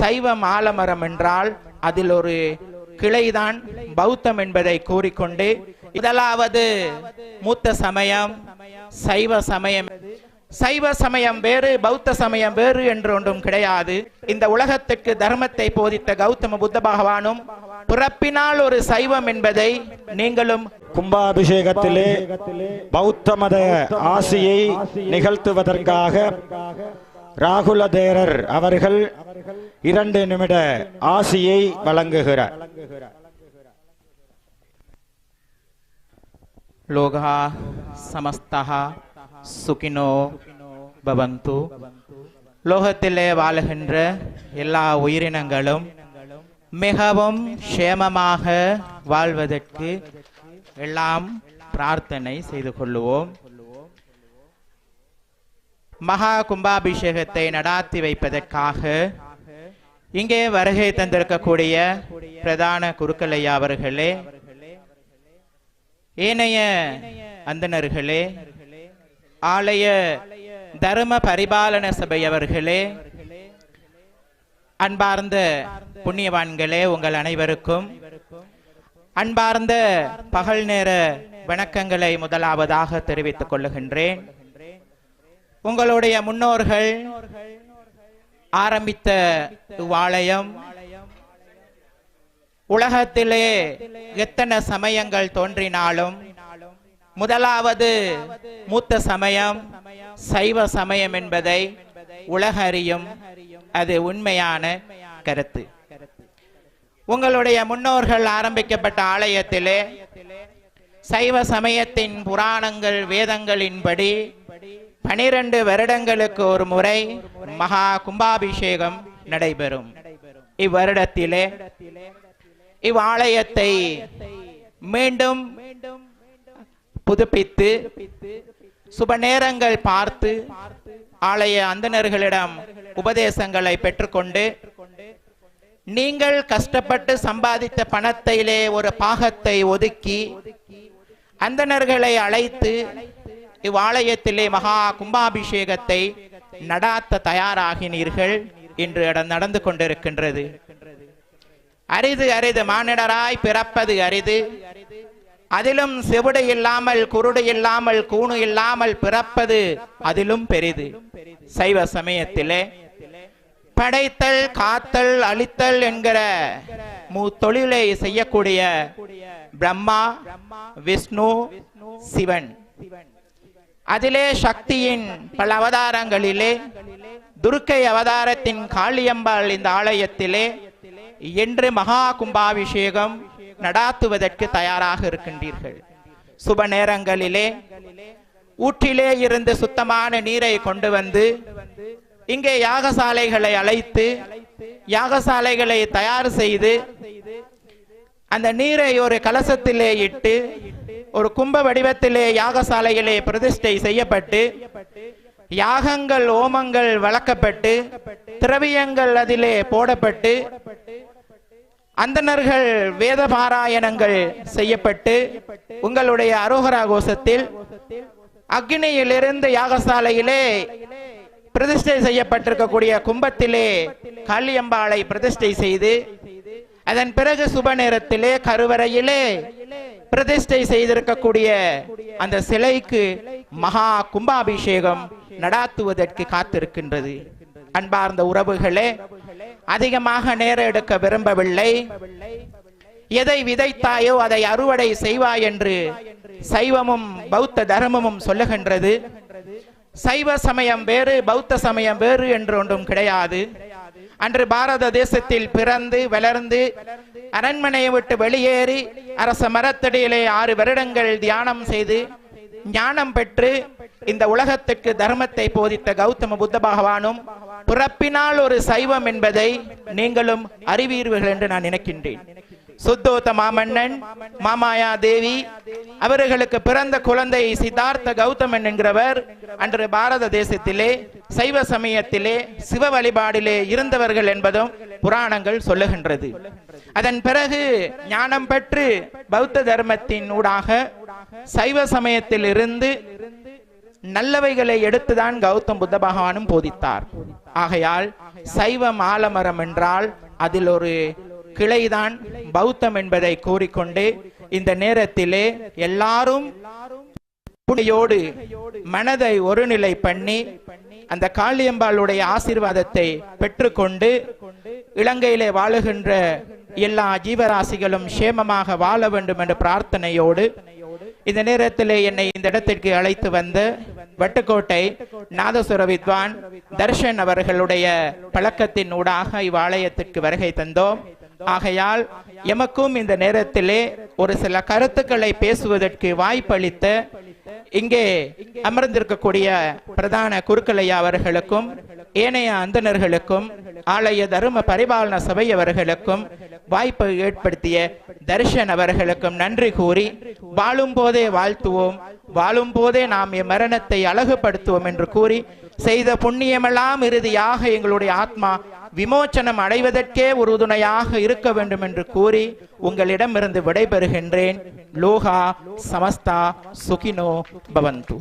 சைவம் ஆலமரம் என்றால் அதில் ஒரு கிளைதான் பௌத்தம் என்பதை கூறிக்கொண்டு முதலாவது மூத்த சமயம் சைவ சமயம். சைவ சமயம் வேறு பௌத்த சமயம் வேறு என்று ஒன்றும் கிடையாது. இந்த உலகத்துக்கு தர்மத்தை போதித்த கௌதம புத்த பகவானும் பிறப்பினால் ஒரு சைவம் என்பதை நீங்களும் கும்பாபிஷேகத்திலே பௌத்த மத ஆசையை நிகழ்த்துவதற்காக ராகுல தேரர் அவர்கள் இரண்டு நிமிட ஆசியை வழங்குகிறார். லோகா சமஸ்தா சுகினோ பவந்து. லோகத்திலே வாழுகின்ற எல்லா உயிரினங்களும் மிகவும் க்ஷேமமாக வாழ்வதற்கு எல்லாம் பிரார்த்தனை செய்து கொள்ளுவோம். மகா கும்பாபிஷேகத்தை நடாத்தி வைப்பதற்காக இங்கே வருகை தந்திருக்கக்கூடிய பிரதான குருக்கலையா அவர்களே ஏனைய அந்தனர்களே ஆலய தர்ம பரிபாலன சபை அவர்களே அன்பார்ந்த புண்ணியவான்களே உங்கள் அனைவருக்கும் அன்பார்ந்த பகல் நேர வணக்கங்களை முதலாவதாக தெரிவித்துக் கொள்ளுகின்றேன். உங்களுடைய முன்னோர்கள் ஆரம்பித்த இவ்வாலயம் உலகத்திலே எத்தனை சமயங்கள் தோன்றினாலும் முதலாவது மூத்த சமயம் சைவ சமயம் என்பதை உலக அறியும் அது உண்மையான கருத்து. உங்களுடைய முன்னோர்கள் ஆரம்பிக்கப்பட்ட ஆலயத்திலே சைவ சமயத்தின் புராணங்கள் வேதங்களின்படி பனிரெண்டு வருடங்களுக்கு ஒரு முறை மகா கும்பாபிஷேகம் நடைபெறும். இவ்வருடத்திலே இவ்வாலயத்தை மீண்டும் புதுப்பித்து சுப நேரங்கள் பார்த்து ஆலய அந்தணர்களிடம் உபதேசங்களை பெற்றுக்கொண்டு நீங்கள் கஷ்டப்பட்டு சம்பாதித்த பணத்திலே ஒரு பாகத்தை ஒதுக்கி அந்தணர்களை அழைத்து இவ்வாலயத்திலே மகா கும்பாபிஷேகத்தை நடாத்த தயாராகினீர்கள் இன்று நடந்து கொண்டிருக்கின்றது. அரிது அரிது மானிடராய் பிறப்பது அரிது. அதிலும் செவிடு இல்லாமல் குருடு இல்லாமல் கூணு இல்லாமல் பிறப்பது அதிலும் பெரிது. சைவ சமயத்திலே படைத்தல் காத்தல் அழித்தல் என்கிற மூ தொழிலை செய்யக்கூடிய பிரம்மா விஷ்ணு சிவன். அதிலே சக்தியின் பல அவதாரங்களிலே துர்க்கை அவதாரத்தின் காளியம்பாள் இந்த ஆலயத்திலே என்று மகா கும்பாபிஷேகம் நடாத்துவதற்கு தயாராக இருக்கின்றீர்கள். சுப நேரங்களிலே ஊற்றிலே இருந்து சுத்தமான நீரை கொண்டு வந்து இங்கே யாகசாலைகளை அழைத்து யாகசாலைகளை தயார் செய்து அந்த நீரை ஒரு கலசத்திலே இட்டு ஒரு கும்ப வடிவத்திலே யாகசாலையிலே பிரதிஷ்டை செய்யப்பட்டு யாகங்கள் ஓமங்கள் வளர்க்கப்பட்டு திரவியங்கள் அதிலே போடப்பட்டு அந்தணர்கள் வேத பாராயணங்கள் செய்யப்பட்டு உங்களுடைய அரோகரா கோஷத்தில் அக்னியிலிருந்து யாகசாலையிலே பிரதிஷ்டை செய்யப்பட்டிருக்கக்கூடிய கும்பத்திலே காளியம்பாளை பிரதிஷ்டை செய்து அதன் பிறகு சுப நேரத்திலே கருவறையிலே பிரதிஷ்டை செய்திருக்கக்கூடிய அந்த சிலைக்கு மகா கும்பாபிஷேகம் நடாத்துவதற்கு காத்திருக்கின்றது. அன்பார்ந்த உறவுகளே அதிகமாக நேரம் எடுக்க விரும்பவில்லை. எதை விதைத்தாயோ அதை அறுவடை செய்வாய் என்று சைவமும் பௌத்த தர்மமும் சொல்லுகின்றது. சைவ சமயம் வேறு பௌத்த சமயம் வேறு என்று ஒன்றும் கிடையாது. அன்று பாரத தேசத்தில் பிறந்து வளர்ந்து அரண்மனையை விட்டு வெளியேறி அரச மரத்தடியிலே ஆறு வருடங்கள் தியானம் செய்து ஞானம் பெற்று இந்த உலகத்துக்கு தர்மத்தை போதித்த கௌதம புத்த பகவானும் பிறப்பினால் ஒரு சைவம் என்பதை நீங்களும் அறிவீர்கள் என்று நான் நினைக்கின்றேன். சுத்தோத்த மாமன்னன் மாமாயா தேவி அவர்களுக்கு பிறந்த குழந்தை சித்தார்த்த கௌதமன் என்கிறவர் அன்று பாரத தேசத்திலே சைவ சமயத்திலே சிவ வழிபாடிலே இருந்தவர்கள் என்பதும் புராணங்கள் சொல்லுகின்றது. அதன் பிறகு ஞானம் பெற்று பௌத்த தர்மத்தின் ஊடாக சைவ சமயத்தில் இருந்து நல்லவைகளை எடுத்துதான் கௌதம் புத்த பகவானும் போதித்தார். ஆகையால் சைவம் ஆலமரம் என்றால் அதில் ஒரு கிளைதான் பௌத்தம் என்பதை கூறிக்கொண்டு இந்த நேரத்திலே எல்லாரும் புனியோடு மனதை ஒருநிலை பண்ணி அந்த காளியம்பாளுடைய ஆசீர்வாதத்தை பெற்றுக்கொண்டு இலங்கையிலே வாழுகின்ற எல்லா ஜீவராசிகளும் சேமமாக வாழ வேண்டும் என்ற பிரார்த்தனையோடு இந்த நேரத்திலே என்னை இந்த இடத்திற்கு அழைத்து வந்த வட்டுக்கோட்டை நாதசுர வித்வான் தர்ஷன் அவர்களுடைய பழக்கத்தின் ஊடாக இவ்வாலயத்திற்கு வருகை தந்தோம். ஆகையால் எமக்கும் இந்த நேரத்திலே ஒரு சில கருத்துக்களை பேசுவதற்கு வாய்ப்பளித்த இங்கே அமர்ந்திருக்கக்கூடிய பிரதான குருக்கலையா அவர்களுக்கும் ஏனைய அந்தணர்களுக்கும் ஆலய தரும பரிபாலன சபை அவர்களுக்கும் வாய்ப்பை ஏற்படுத்திய தர்ஷன் அவர்களுக்கும் நன்றி கூறி வாழும் போதே வாழ்த்துவோம். வாழும் போதே நாம் மரணத்தை அழகுபடுத்துவோம் என்று கூறி செய்த புண்ணியமெல்லாம் இறுதியாக எங்களுடைய ஆத்மா விமோச்சனம் அடைவதற்கே உறுதுணையாக இருக்க வேண்டும் என்று கூறி உங்களிடமிருந்து விடைபெறுகின்றேன். லோகா சமஸ்தா சுகினோ பவந்து.